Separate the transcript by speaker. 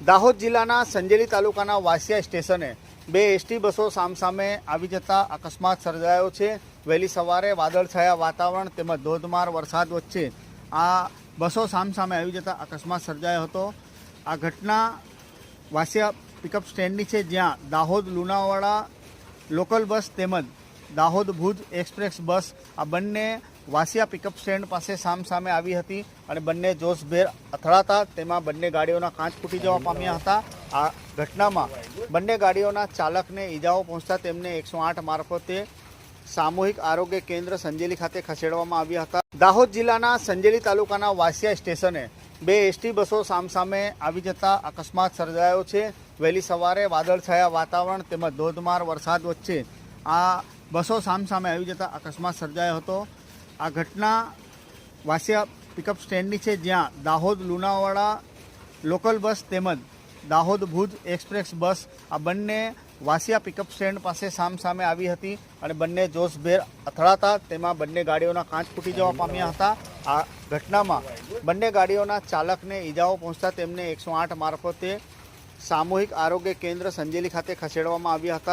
Speaker 1: દાહોદ જિલ્લાના સંજેલી તાલુકાના વાસિયા સ્ટેશને બે એસટી બસો સામસામે આવી જતા અકસ્માત સર્જાયો છે. વહેલી સવારે વાદળછાયા વાતાવરણ તેમજ ધોધમાર વરસાદ વચ્ચે આ બસો સામસામે આવી જતા અકસ્માત સર્જાયો હતો. આ ઘટના વાસિયા પિકઅપ સ્ટેન્ડની છે જ્યાં દાહોદ લુણાવાડા લોકલ બસ તેમજ દાહોદ ભુજ એક્સપ્રેસ બસ આ બંને વાસિયા પિકઅપ સ્ટેન્ડ પાસે સામસામે આવી હતી અને બંને જોશભેર અથડાતા તેમાં બંને ગાડીઓના કાચ ફૂટી જવા પામ્યા હતા. આ ઘટનામાં બંને ગાડીઓના ચાલકને ઈજાઓ પહોંચતા તેમને એકસો આઠ મારફતે સામૂહિક આરોગ્ય કેન્દ્ર સંજેલી ખાતે ખસેડવામાં આવ્યા હતા. દાહોદ જિલ્લાના સંજેલી તાલુકાના વાસિયા સ્ટેશને બે એસટી બસો સામસામે આવી જતા અકસ્માત સર્જાયો છે. વહેલી સવારે વાદળછાયા વાતાવરણ તેમજ ધોધમાર વરસાદ વચ્ચે આ બસો સામસામે આવી જતા અકસ્માત સર્જાયો હતો. આ ઘટના વાસિયા પિકઅપ સ્ટેન્ડની છે, જ્યાં દાહોદ લુણાવાડા લોકલ બસ તેમજ દાહોદ ભુજ એક્સપ્રેસ બસ આ બંને વાસિયા પિકઅપ સ્ટેન્ડ પાસે સામસામે આવી હતી અને બંને જોશભેર અથડાતા તેમાં બંને ગાડીઓના કાચ ફૂટી જવા પામ્યા હતા. આ ઘટનામાં બંને ગાડીઓના ચાલકને ઈજાઓ પહોંચતા તેમને એકસો આઠ મારફતે સામૂહિક આરોગ્ય કેન્દ્ર સંજેલી ખાતે ખસેડવામાં આવ્યા હતા.